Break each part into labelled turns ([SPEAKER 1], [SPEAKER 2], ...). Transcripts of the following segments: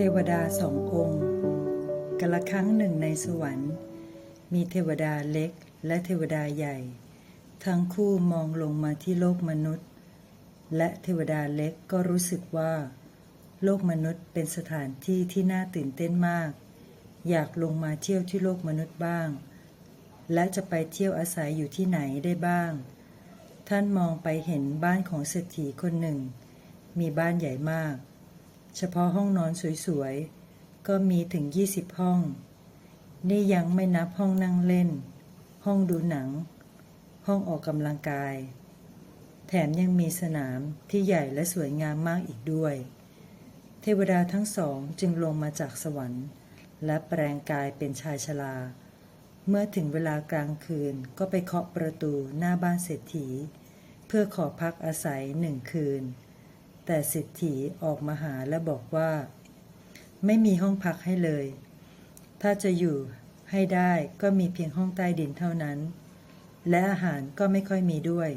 [SPEAKER 1] เทวดาสององค์กละครั้งหนึ่งในสวรรค์ มีเทวดาเล็กและเทวดาใหญ่ ทั้งคู่มองลงมาที่โลกมนุษย์ และเทวดาเล็กก็รู้สึกว่า โลกมนุษย์เป็นสถานที่ที่น่าตื่นเต้นมาก อยากลงมาเที่ยวที่โลกมนุษย์บ้าง และจะไปเที่ยวอาศัยอยู่ที่ไหนได้บ้าง ท่านมองไปเห็นบ้านของเศรษฐีคนหนึ่ง มีบ้านใหญ่มาก เฉพาะห้องนอนสวยๆ ก็มีถึง 20 ห้อง นี่ยังไม่นับห้องนั่งเล่น ห้องดูหนัง ห้องออกกำลังกาย แถมยังมีสนามที่ใหญ่และสวยงามมากอีกด้วย เทวดาทั้งสองจึงลงมาจากสวรรค์ และแปลงกายเป็นชายชราเมื่อถึงเวลากลางคืนก็ไปเคาะประตูหน้าบ้านเศรษฐี เพื่อขอพักอาศัยหนึ่งคืน แต่เศรษฐีออกมาหาและบอกว่า ไม่มีห้องพักให้เลย ถ้าจะอยู่ให้ได้ก็มีเพียงห้องใต้ดินเท่านั้น และอาหารก็ไม่ค่อยมีด้วย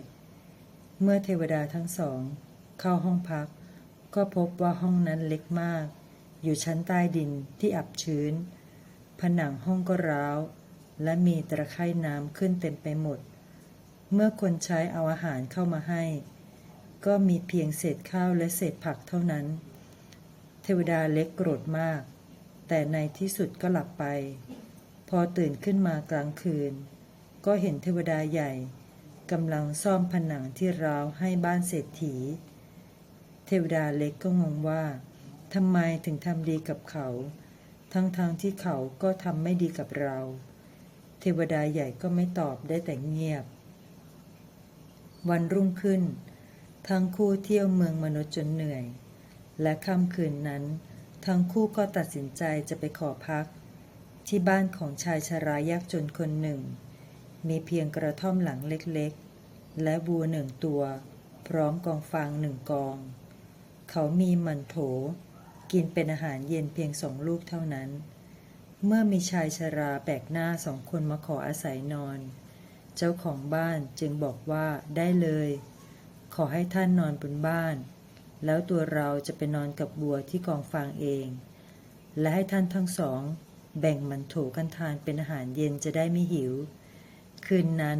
[SPEAKER 1] เมื่อเทวดาทั้งสอง เข้าห้องพัก ก็พบว่าห้องนั้นเล็กมาก อยู่ชั้นใต้ดินที่อับชื้น ผนังห้องก็ร้าว และมีตะไคร่น้ำขึ้นเต็มไปหมด เมื่อคนใช้เอาอาหารเข้ามาให้ ก็มีเพียงเศษข้าวและเศษผักเท่านั้น เทวดาเล็กโกรธมาก แต่ในที่สุดก็หลับไป พอตื่นขึ้นมากลางคืน ก็เห็นเทวดาใหญ่กำลังซ่อมผนังที่ร้าวให้บ้านเศรษฐี เทวดาเล็กก็งงว่าทำไมถึงทำดีกับเขา ทั้งๆทที่เขาก็ทำไม่ดีกับเรา เทวดาใหญ่ก็ไม่ตอบได้แต่เงียบ วันรุ่งขึ้น ทั้งคู่เที่ยวเมืองมนุษย์จนเหนื่อย และค่ำคืนนั้น ทั้งคู่ก็ตัดสินใจจะไปขอพัก ที่บ้านของชายชรายากจนคนหนึ่ง มีเพียงกระท่อมหลังเล็กๆ และบัวหนึ่งตัว พร้อมกองฟางหนึ่งกอง เขามีมันโถ กินเป็นอาหารเย็นเพียงสองลูกเท่านั้น เมื่อมีชายชราแปลกหน้าสองคนมาขออาศัยนอน เจ้าของบ้านจึงบอกว่าได้เลย ขอให้ท่านนอนบนบ้าน แล้วตัวเราจะไปนอนกับบัวที่กองฟางเอง และให้ท่านทั้งสอง แบ่งมันโถกันทานเป็นอาหารเย็นจะได้ไม่หิว คืนนั้น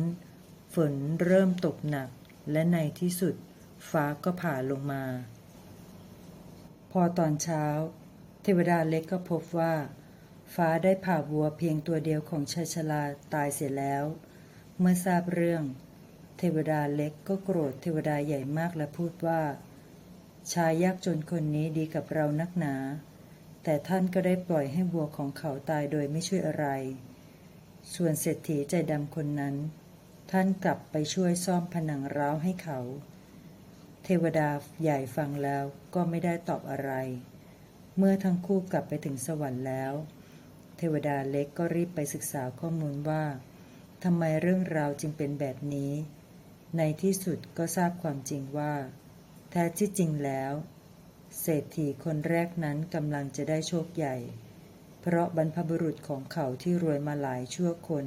[SPEAKER 1] ฝนเริ่มตกหนัก และในที่สุด ฟ้าก็ผ่าลงมา พอตอนเช้า เทวดาเล็กก็พบว่า ฟ้าได้ผ่าวัวเพียงตัวเดียวของชายชราตายเสียแล้ว เมื่อทราบเรื่อง เทวดาเล็กก็โกรธเทวดาใหญ่มากและพูดว่า ชายยากจนคนนี้ดีกับเรานักหนา แต่ท่านก็ได้ปล่อยให้วัวของเขาตายโดยไม่ช่วยอะไร ส่วนเศรษฐีใจดำคนนั้น ท่านกลับไปช่วยซ่อมผนังร้าวให้เขา เทวดาใหญ่ฟังแล้วก็ไม่ได้ตอบอะไร เมื่อทั้งคู่กลับไปถึงสวรรค์แล้ว เทวดาเล็กก็รีบไปศึกษาข้อมูลว่าทำไมเรื่องราวจึงเป็นแบบนี้ ในที่สุดก็ทราบความจริงว่า แท้ที่จริงแล้ว เศรษฐีคนแรกนั้นกำลังจะได้โชคใหญ่ เพราะบรรพบุรุษของเขาที่รวยมาหลายชั่วคน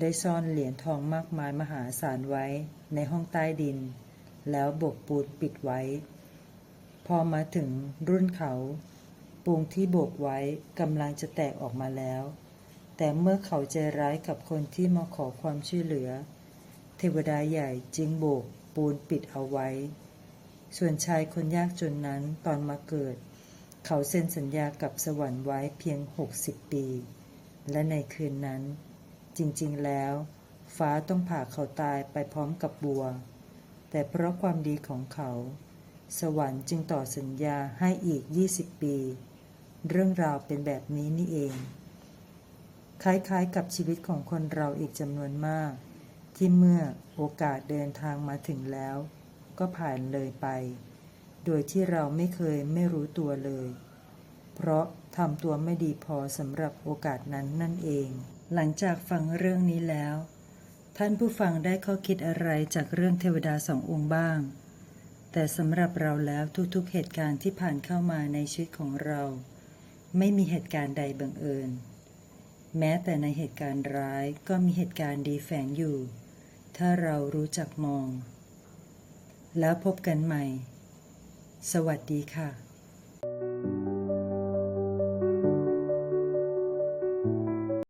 [SPEAKER 1] ได้ซ่อนเหรียญทองมากมายมหาศาลไว้ในห้องใต้ดิน แล้วบกปูนปิดไว้ พอมาถึงรุ่นเขาปูงที่โบกไว้กำลังจะแตกออกมาแล้ว แต่เมื่อเขาใจร้ายกับคนที่มาขอความช่วยเหลือ เทวดาใหญ่จึงโบกปูนปิดเอาไว้ ส่วนชายคนยากจนนั้นตอนมาเกิด เขาเซ็นสัญญากับสวรรค์ไว้เพียง 60 ปี และในคืนนั้น จริงๆแล้ว ฟ้าต้องผ่าเขาตายไปพร้อมกับบัว แต่เพราะความดีของเขา สวรรค์จึงต่อสัญญาให้อีก 20 ปี เรื่องราวเป็นแบบนี้นี่เอง คล้ายๆกับชีวิตของคนเราอีกจำนวนมาก ที่เมื่อโอกาสเดินทางมาถึงแล้ว ก็ผ่านเลยไป โดยที่เราไม่เคยไม่รู้ตัวเลย เพราะทำตัวไม่ดีพอสำหรับโอกาสนั้นนั่นเอง หลังจากฟังเรื่องนี้แล้ว ท่านผู้ฟังได้ข้อคิดอะไรจากเรื่องเทวดาสององค์บ้าง แต่สำหรับเราแล้วทุกๆเหตุการณ์ที่ผ่านเข้ามาในชีวิตของเรา ไม่มีเหตุการณ์ใดบังเอิญ แม้แต่ในเหตุการณ์ร้ายก็มีเหตุการณ์ดีแฝงอยู่ ถ้าเรารู้จักมอง แล้วพบกันใหม่ สวัสดีค่ะ